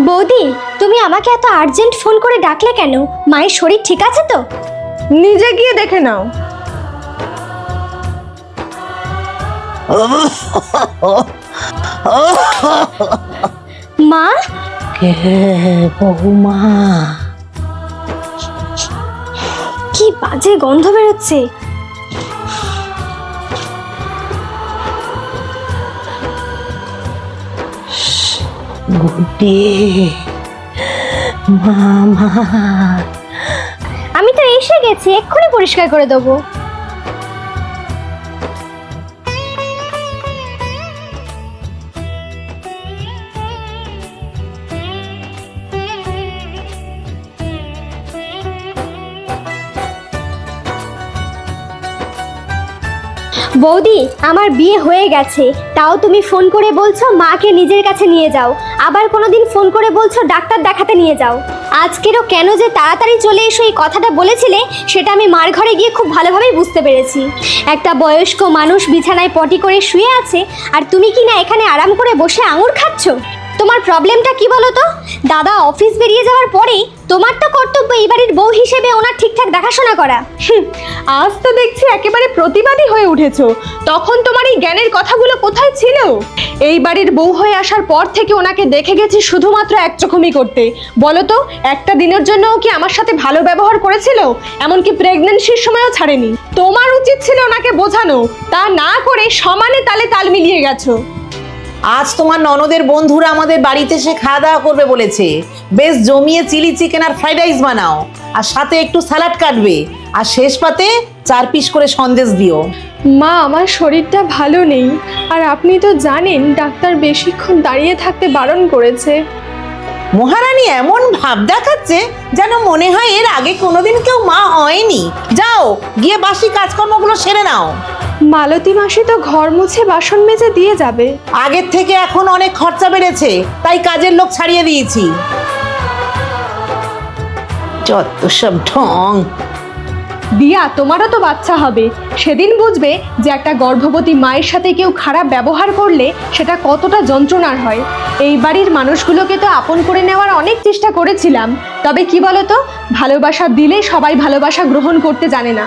বৌদি তুমি আমাকে এত আর্জেন্ট ফোন করে ডাকলে কেন? মায়ের শরীর ঠিক আছে তো? নিজে গিয়ে দেখে নাও। মা? কে বৌমা? কি বাজে গন্ধ বেরোচ্ছে। আমি তো এসে গেছি এক্ষুনি পরিষ্কার করে দেবো। বৌদি, আমার বিয়ে হয়ে গেছে। তাও তুমি ফোন করে বলছো মাকে নিজের কাছে নিয়ে যাও। আবার কোনোদিন ফোন করে বলছো ডাক্তার দেখাতে নিয়ে যাও। আজকেরও কেন যে তাড়াতাড়ি চলে এসো এই কথাটা বলেছিলে, সেটা আমি মার ঘরে গিয়ে খুব ভালোভাবেই বুঝতে পেরেছি। একটা বয়স্ক মানুষ বিছানায় পটি করে শুয়ে আছে, আর তুমি কি না এখানে আরাম করে বসে আঙুর খাচ্ছ? তোমার প্রবলেমটা কি বলো তো? দাদা অফিস বেরিয়ে যাওয়ার পরেই তোমার তো কর্তব্য এই বাড়ির বউ হিসেবে ওনার ঠিকঠাক দেখাশোনা করা। আজ তো দেখছি একেবারে প্রতিবাদী হয়ে উঠেছো। তখন তোমার এই জ্ঞানের কথাগুলো কোথায় ছিল? এই বাড়ির বউ হয়ে আসার পর থেকে ওনাকে দেখে গেছি শুধুমাত্র এক চোখমি করতে। বলো তো, একটা দিনের জন্যও কি আমার সাথে ভালো ব্যবহার করেছিল? এমনকি প্রেগনেন্সির সময়ও ছাড়েনি। তোমার উচিত ছিল ওনাকে বোঝানো। তা না করে সমানে তালে তাল মিলিয়ে গেছো। আজ তোমার ননদের বন্ধুরা আমাদের বাড়িতে এসে খাওয়া দাওয়া করবে বলেছে। বেশ জমিয়ে চিলি চিকেন আর ফ্রাইড রাইস বানাও। আর সাথে একটু স্যালাড কাটবে। আর শেষ পাতে চার পিস করে সন্দেশ দিও। মা আমার শরীরটা ভালো নেই। আর আপনি তো জানেন ডাক্তার বেশিক্ষণ দাঁড়িয়ে থাকতে বারণ করেছে। মহারানী এমন ভাব দেখাচ্ছে যেন মনে হয় এর আগে কোনোদিন কেউ মা হয়নি। যাও গিয়ে বাসি কাজকর্মগুলো সেরে নাও। মালতী মাসি তো ঘর মুছে বাসন মেজে দিয়ে যাবে। আগের থেকে এখন অনেক খরচা বেড়েছে তাই কাজের লোক ছাড়িয়ে দিয়েছি। যত সব ঢং। দিয়া তোমারও তো বাচ্চা হবে। সেদিন বুঝবে যে একটা গর্ভবতী মায়ের সাথে কেউ খারাপ ব্যবহার করলে সেটা কতটা যন্ত্রণার হয়। এই বাড়ির মানুষগুলোকে তো আপন করে নেওয়ার অনেক চেষ্টা করেছিলাম। তবে কি বলতো ভালোবাসা দিলে সবাই ভালোবাসা গ্রহণ করতে জানে না।